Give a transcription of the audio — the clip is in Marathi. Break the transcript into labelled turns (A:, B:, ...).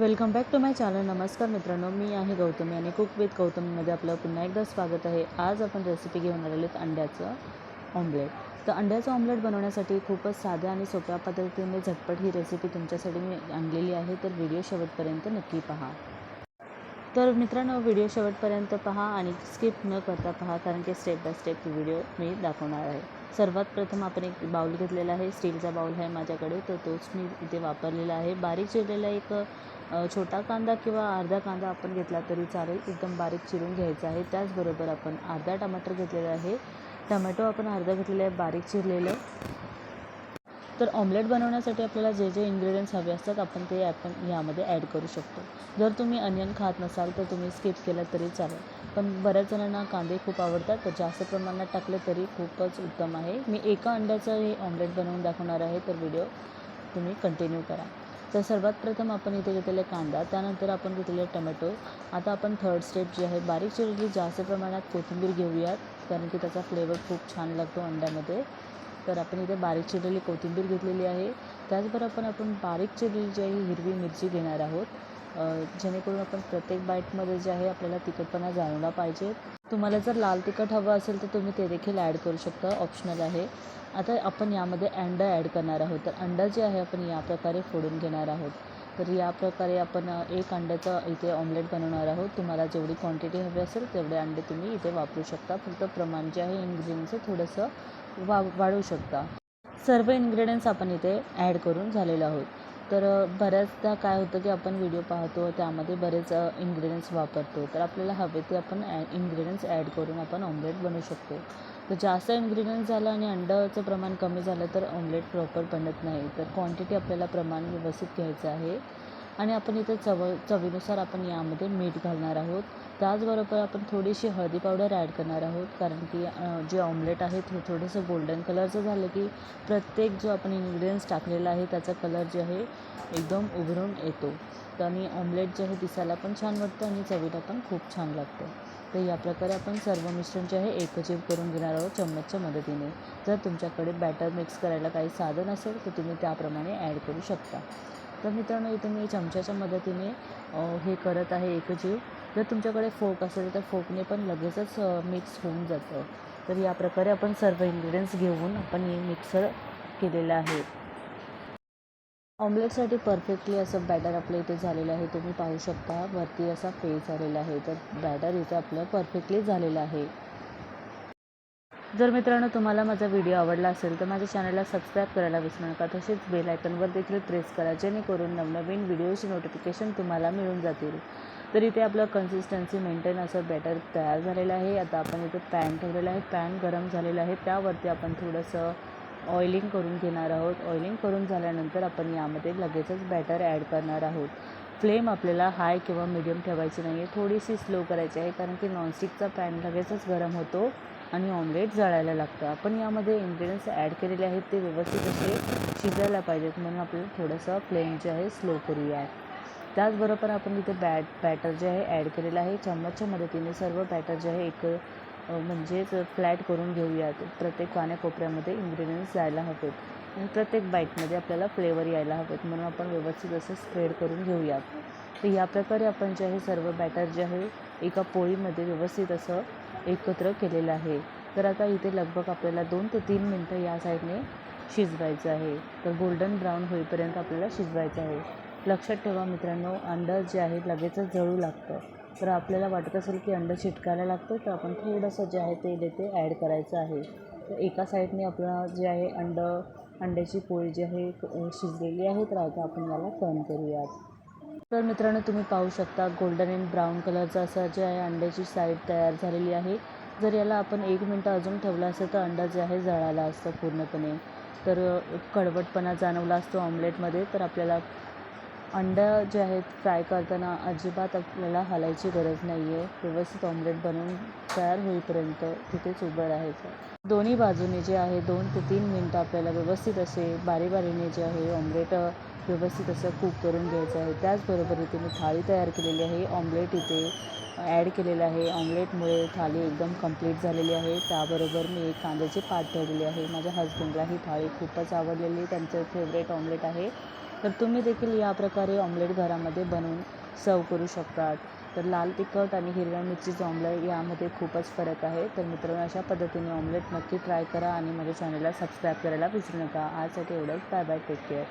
A: Welcome back to my channel. नमस्कार मित्रांनो मी आहे गौतमी आणि कुक विथ गौतमीमध्ये आपलं पुन्हा एकदा स्वागत आहे. आज आपण रेसिपी घेऊन आलेलो आहेत अंड्याचं ऑमलेट तर अंड्याचं ऑमलेट बनवण्यासाठी खूपच साध्या आणि सोप्या पद्धतीने झटपट ही रेसिपी तुमच्यासाठी मी आणलेली आहे. तर व्हिडिओ शेवटपर्यंत नक्की पहा. तर मित्रांनो व्हिडिओ शेवटपर्यंत पहा आणि स्किप न करता पहा कारण की स्टेप बाय स्टेप व्हिडिओ मी दाखवणार आहे. सर्वात प्रथम आपण एक बाऊल घेतलेला आहे. स्टीलचा बाऊल आहे माझ्याकडे तर तोच मी इथे वापरलेला आहे. बारीक चिरलेला एक छोटा कांदा किंवा अर्धा कांदा आपण घेतला तरी चालेल. एकदम बारीक चिरून घ्यायचा आहे. त्याचबरोबर आपण अर्धा टमाटर घेतलेला आहे. टमॅटो आपण अर्धा घेतलेला आहे. बारीक चिरलेलं. तर ऑमलेट बनवण्यासाठी आपल्याला जे जे इन्ग्रेडियंट्स हवे असतात आपण ते आपण यामध्ये ॲड करू शकतो. जर तुम्ही अनियन खात नसाल तर तुम्ही स्किप केलं तरी चालेल. पण बऱ्याच जणांना कांदे खूप आवडतात तर जास्त प्रमाणात टाकले तरी खूपच उत्तम आहे. मी एका अंड्याचं हे ऑमलेट बनवून दाखवणार आहे तर व्हिडिओ तुम्ही कंटिन्यू करा. तर सर्वात प्रथम आपण इथे घेतलेले कांदा त्यानंतर आपण घेतलेले टमॅटो. आता आपण थर्ड स्टेप जी आहे बारीक चिरलेली जास्त प्रमाणात कोथिंबीर घेऊयात कारण की त्याचा फ्लेवर खूप छान लागतो अंड्यामध्ये. तर आपण इथे बारीक चिरलेली कोथिंबीर घेतलेली आहे. त्याचबरोबर आपण आपण बारीक चिरलेली जी आहे हिरवी मिरची घेणार आहोत. जेणेकरून आपण प्रत्येक बाईटमध्ये जे आहे आपल्याला तिखटपणा जाणवला पाहिजे. तुम्हाला जर लाल तिखट हवं असेल तर तुम्ही ते देखील ॲड करू शकता. ऑप्शनल आहे. आता आपण यामध्ये अंडं ॲड करणार आहोत. तर अंडं जे आहे आपण या प्रकारे फोडून घेणार आहोत. तर या प्रकारे आपण एक अंड्याचं इथे ऑमलेट बनवणार आहोत. तुम्हाला जेवढी क्वांटिटी हवी असेल तेवढे अंडे तुम्ही इथे वापरू शकता. फक्त प्रमाण जे आहे इन्ग्रेडियंटचं थोडंसं वा वाढवू शकता. सर्व इन्ग्रेडियंट्स आपण इथे ॲड करून झालेलो आहोत. तर बऱ्याचदा काय होतं की आपण व्हिडिओ पाहतो त्यामध्ये बरेच इन्ग्रेडियंट्स वापरतो. तर आपल्याला हवे ते आपण इन्ग्रेडियंट्स ॲड करून आपण ऑमलेट बनवू शकतो. तर जास्त इन्ग्रेडियंट्स झालं आणि अंड्याचं प्रमाण कमी झालं तर ऑमलेट प्रॉपर बनत नाही. तर क्वांटिटी आपल्याला प्रमाण व्यवस्थित घ्यायचं आहे. आणि आपण इथे चव चवीनुसार आपण यामध्ये मीठ घालणार आहोत. त्याचबरोबर आपण थोडीशी हळदी पावडर ॲड करणार आहोत कारण की जे ऑमलेट आहे ते थोडंसं गोल्डन कलरचं झालं की प्रत्येक जो आपण इन्ग्रेडियंट्स टाकलेला आहे त्याचा कलर जे आहे एकदम उभरून येतो. तर आणि ऑमलेट जे आहे दिसायला पण छान वाटतं आणि चवीला पण खूप छान लागतं. तर या प्रकारे आपण सर्व मिश्रण जे आहे एकजीव करून घेणार आहोत चम्मचच्या मदतीने. जर तुमच्याकडे बॅटर मिक्स करायला काही साधन असेल तर तुम्ही त्याप्रमाणे ॲड करू शकता. तर मित्रांनो इथे मी चमच्याच्या मदतीने हे करत आहे एकजीव. जर तुमच्याकडे फोक असेल तर फोकने पण लगेचच मिक्स होऊन जातं. तर या प्रकारे आपण सर्व इन्ग्रेडियंट्स घेऊन आपण हे मिक्सर केलेलं आहे. ऑमलेटसाठी परफेक्टली असं बॅटर आपलं इथे झालेलं आहे. तुम्ही पाहू शकता वरती असा फेस आलेला आहे. तर बॅटर इथे आपलं परफेक्टली झालेलं आहे. जर मित्रांनो तुम्हाला माझा व्हिडिओ आवडला असेल तर माझ्या चॅनलला सबस्क्राईब करायला विसरू नका. तसेच बेल आयकनवर देखील प्रेस करा जेणेकरून नवनवीन व्हिडिओची नोटिफिकेशन तुम्हाला मिळून जातील. तर इथे आपलं कन्सिस्टन्सी मेंटेन असं बॅटर तयार झालेलं आहे. आता आपण इथे पॅन ठेवलेलं आहे. पॅन गरम झालेलं आहे. त्यावरती आपण थोडंसं ऑइलिंग करून घेणार आहोत. ऑइलिंग करून झाल्यानंतर आपण यामध्ये लगेचच बॅटर ॲड करणार आहोत. फ्लेम आपल्याला हाय किंवा मिडियम ठेवायची नाही आहे थोडीशी स्लो करायची आहे कारण की नॉनस्टिकचा पॅन लगेचच गरम होतो. आणि ऑमलेट जळायला लागतं. आपण यामध्ये इन्ग्रेडियंट्स ॲड केलेले आहेत ते व्यवस्थित असे शिजायला पाहिजेत. म्हणून आपल्याला थोडंसं फ्लेम जे आहे स्लो करूया. त्याचबरोबर आपण इथे बॅट बॅटर जे आहे ॲड केलेलं आहे. चम्मचच्या मदतीने सर्व बॅटर जे आहे एक म्हणजेच फ्लॅट करून घेऊयात. प्रत्येक कान्याकोपऱ्यामध्ये इन्ग्रेडियंट्स जायला हवेत. आणि प्रत्येक बाईटमध्ये आपल्याला फ्लेवर यायला हवेत. म्हणून आपण व्यवस्थित असं स्प्रेड करून घेऊयात. तर या प्रकारे आपण जे आहे सर्व बॅटर जे आहे एका पोळीमध्ये व्यवस्थित असं एकत्र केलेलं आहे. तर आता इथे लगभग आपल्याला दोन ते तीन मिनटं या साईडने शिजवायचं आहे. तर गोल्डन ब्राऊन होईपर्यंत आपल्याला शिजवायचं आहे. लक्षात ठेवा मित्रांनो अंडं जे आहे लगेचच जळू लागतं. तर आपल्याला वाटत असेल की अंडं शिटकायला लागतं तर आपण थोडंसं जे आहे ते देते ॲड करायचं आहे. तर एका साईडने आपलं जे आहे अंडं अंड्याची पोळी जी आहे शिजलेली आहे. तर आता आपण याला टर्न करूयात. तर मित्रांनो तुम्ही पाहू शकता गोल्डन अँड ब्राऊन कलरचं असं जे आहे अंड्याची साईड तयार झालेली आहे. जर याला आपण एक मिनटं अजून ठेवलं असेल तर अंडा जे आहे जळाला असतं पूर्णपणे. तर कडवटपणा जाणवला असतो ऑमलेटमध्ये तर आपल्याला अंडा जे आहेत फ्राय करताना अजिबात आपल्याला हलायची गरज नाही आहे व्यवस्थित ऑमलेट बनवून तयार होईपर्यंत तिथेच उभं राहायचं. दोन्ही बाजूने जे आहे दोन ते तीन मिनटं आपल्याला व्यवस्थित असे बारीबारीने जे आहे ऑमलेट व्यवस्थित असं कुक करून घ्यायचं आहे. त्याचबरोबर इथे मी थाळी तयार केलेली आहे. ऑमलेट इथे ॲड केलेलं आहे. ऑमलेटमुळे थाळी एकदम कंप्लीट झालेली आहे. त्याबरोबर मी एक कांद्याची पात ठेवलेली आहे. माझ्या हजबंडला ही थाळी खूपच आवडलेली त्यांचं फेवरेट ऑमलेट आहे. तर तुम्ही देखील या प्रकारे ऑमलेट घरामध्ये बनवून सर्व करू शकतात. तर लाल तिखट आणि हिरव्या मिरचीचं ऑमलेट यामध्ये खूपच फरक आहे. तर मित्रांनो अशा पद्धतीने ऑमलेट नक्की ट्राय करा आणि माझ्या चॅनलला सबस्क्राईब करायला विसरू नका. आजसाठी एवढंच. Bye bye take care